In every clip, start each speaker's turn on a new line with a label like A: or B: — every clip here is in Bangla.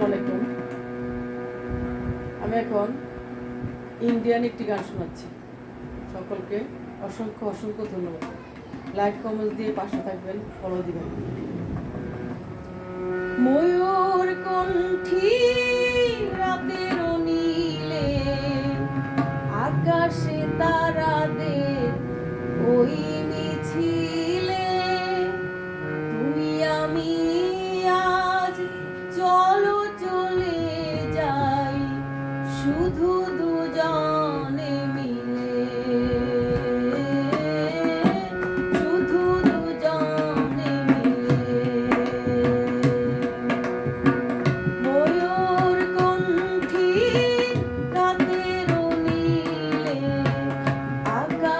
A: আসসালামু আলাইকুম। আমি এখন ইন্ডিয়ান একটি গান শোনাচ্ছি। সকলকে অসংখ্য অসংখ্য ধন্যবাদ। লাইক কমেন্ট দিয়ে পাশে থাকবেন ফলো দিবেন। ময়ূর কণ্ঠী রাতের নীলে আকাশে তারাদের ওই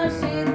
A: longe